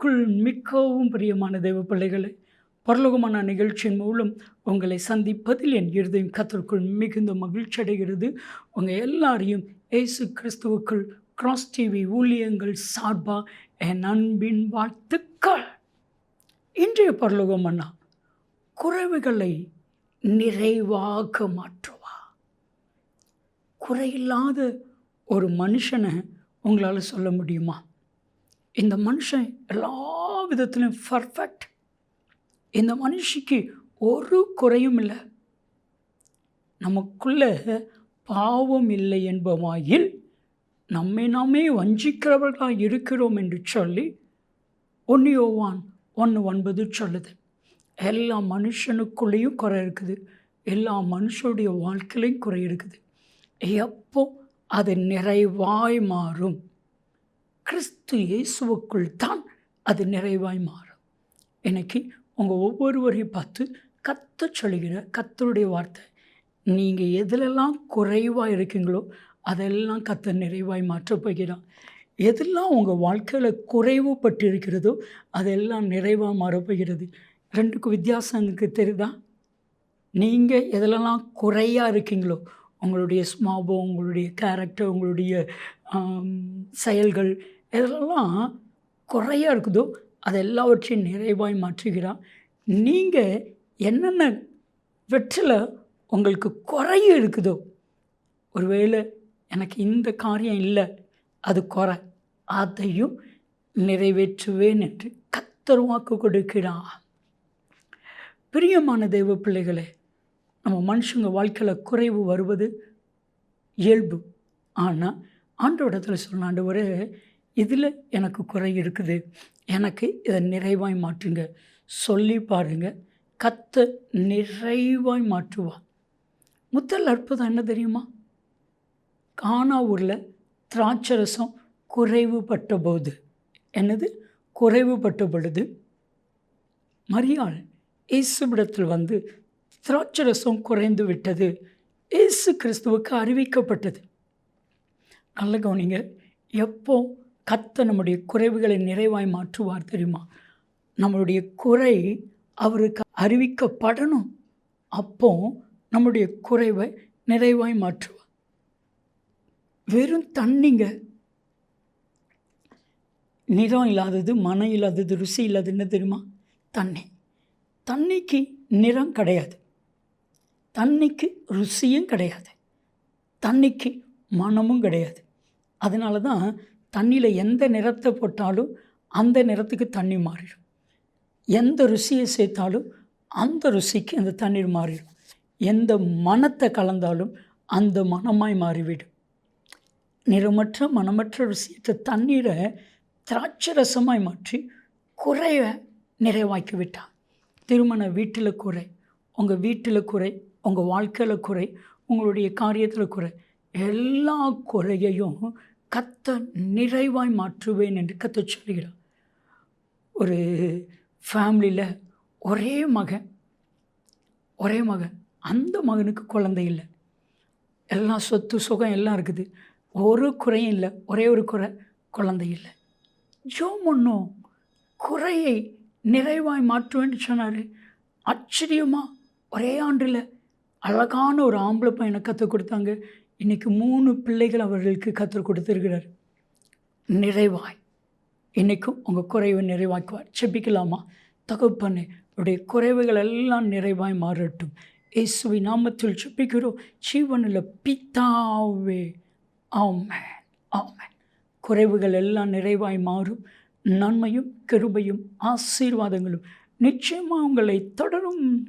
கிறிஸ்துவுக்குள் மிகவும் பிரியமான தெய்வ பிள்ளைகளை பரலோகமான நிகழ்ச்சியின் மூலம் உங்களை சந்திப்பதில் என் இருதயம் கத்தருக்குள் மிகுந்த மகிழ்ச்சி அடைகிறது. உங்கள் எல்லாரையும் இயேசு கிறிஸ்துவுக்குள் கிராஸ் டிவி ஊழியங்கள் சார்பாக என் அன்பின் வாழ்த்துக்கள். இன்றைய பரலோகம் அண்ணா குறைவுகளை நிறைவாக மாற்றுவா. குறையில்லாத ஒரு மனுஷனை உங்களால் சொல்ல முடியுமா? இந்த மனுஷன் எல்லா விதத்திலும் பர்ஃபெக்ட் இந்த மனுஷிக்கு ஒரு குறையும் இல்லை. நமக்குள்ள பாவம் இல்லை என்பவாயில் நம்மை நாமே வஞ்சிக்கிறவர்களாக இருக்கிறோம் என்று சொல்லி ஒன்று யோவான் ஒன்று ஒன்பது சொல்லுது. எல்லா மனுஷனுக்குள்ளேயும் குறை இருக்குது. எல்லா மனுஷனுடைய வாழ்க்கையிலையும் குறை இருக்குது. எப்போ அது நிறைவாய் மாறும்? கிறிஸ்து இயேசுவுக்குள் தான் அது நிறைவாய் மாறும். இன்னைக்கு உங்கள் ஒவ்வொருவரையும் பார்த்து கத்த சொல்லுகிற கத்தருடைய வார்த்தை நீங்கள் எதிலெல்லாம் குறைவாக இருக்கீங்களோ அதெல்லாம் கத்த நிறைவாய் மாற்றப் போகிறான் எதெல்லாம் உங்கள் வாழ்க்கையில் குறைவுபட்டு இருக்கிறதோ அதெல்லாம் நிறைவாக மாறப்போகிறது ரெண்டுக்கும் வித்தியாசம் எனக்கு தெரியுதா? நீங்கள் எதிலெல்லாம் குறையாக இருக்கீங்களோ உங்களுடைய ஸ்மாபம் உங்களுடைய கேரக்டர் உங்களுடைய செயல்கள் எதெல்லாம் குறையாக இருக்குதோ அது எல்லாவற்றையும் நிறைவாய் மாற்றுகிறான் நீங்கள் என்னென்ன வெற்றில் உங்களுக்கு குறைய இருக்குதோ ஒருவேளை எனக்கு இந்த காரியம் இல்லை அது குறை அதையும் நிறைவேற்றுவேன் என்று கத்தர் வாக்கு கொடுக்கிறான் பிரியமான தெய்வ பிள்ளைகளே நம்ம மனுஷங்க வாழ்க்கையில் குறைவு வருவது இயல்பு. ஆனால் ஆண்டோடத்தில் சொன்ன ஆண்டு ஒரு இதில் எனக்கு குறை இருக்குது. எனக்கு இதை நிறைவாய் மாற்றுங்க. சொல்லி பாருங்க. கத்த நிறைவாய் மாற்றுவா முதல் அற்புதம் என்ன தெரியுமா? கானா ஊரில் திராட்சரசம் குறைவுபட்ட போது. என்னது? குறைவுபட்ட பொழுது மரியாள் இயேசுவிடத்தில் வந்து திராட்சரசம் குறைந்து விட்டது. இயேசு கிறிஸ்துவுக்கு அறிவிக்கப்பட்டது. நல்ல கவனிங்க. எப்போ கத்த நம்முடைய குறைவுகளை நிறைவாய் மாற்றுவார் தெரியுமா? நம்மளுடைய குறை அவருக்கு அறிவிக்கப்படணும். அப்போ நம்முடைய குறைவை நிறைவாய் மாற்றுவார். வெறும் தண்ணிங்க. நிறம் இல்லாதது மனம் இல்லாதது ருசி இல்லாதது என்ன தெரியுமா? தண்ணி. தண்ணிக்கு நிறம் கிடையாது. தண்ணிக்கு ருசியும் கிடையாது. தண்ணிக்கு மனமும் கிடையாது. அதனால தான் தண்ணியில் எந்த நிறத்தை போட்டாலும் அந்த நிறத்துக்கு தண்ணி மாறிடும். எந்த ருசியை சேர்த்தாலும் அந்த ருசிக்கு அந்த தண்ணீர் மாறிடும். எந்த மனத்தை கலந்தாலும் அந்த மனமாய் மாறிவிடும். நிறமற்ற மனமற்ற ருசியற்ற தண்ணீரை திராட்சை ரசமாய் மாற்றி குறைய நிறைவாக்கி விட்டான் திருமண வீட்டில் குறை உங்கள் வீட்டில் குறை உங்கள் வாழ்க்கையில் குறை உங்களுடைய காரியத்தில் குறை எல்லா குறையையும் கத்த நிறைவாய் மாற்றுவேன் என்று கத்த சொல்கிறார் ஒரு ஃபேமிலியில் ஒரே மகன் ஒரே மகன் அந்த மகனுக்கு குழந்தை இல்லை. எல்லாம் சொத்து சுகம் எல்லாம் இருக்குது. ஒரு குறையும் இல்லை ஒரே ஒரு குறை குழந்தை இல்லை. ஜோம் ஒன்றும் குறையை நிறைவாய் மாற்றுவேன்னு சொன்னார். ஆச்சரியமாக ஒரே ஆண்டில் அழகான ஒரு ஆம்பளை பையனை கற்றுக் கொடுத்தாங்க. இன்றைக்கி மூணு பிள்ளைகள் அவர்களுக்கு கற்றுக் கொடுத்துருக்கிறார். நிறைவாய். இன்றைக்கும் உங்கள் குறைவை நிறைவாக்குவார். செப்பிக்கலாமா தகப்பனே உடைய குறைவுகள் எல்லாம் நிறைவாய் மாறட்டும். இயேசுவி நாமத்தில் செப்பிக்கிறோம் ஜீவனில் பித்தாவே ஆமென். ஆமென். குறைவுகள் எல்லாம் நிறைவாய் மாறும். நன்மையும் கிருபையும் ஆசீர்வாதங்களும் நிச்சயமாக உங்களை தொடரும்.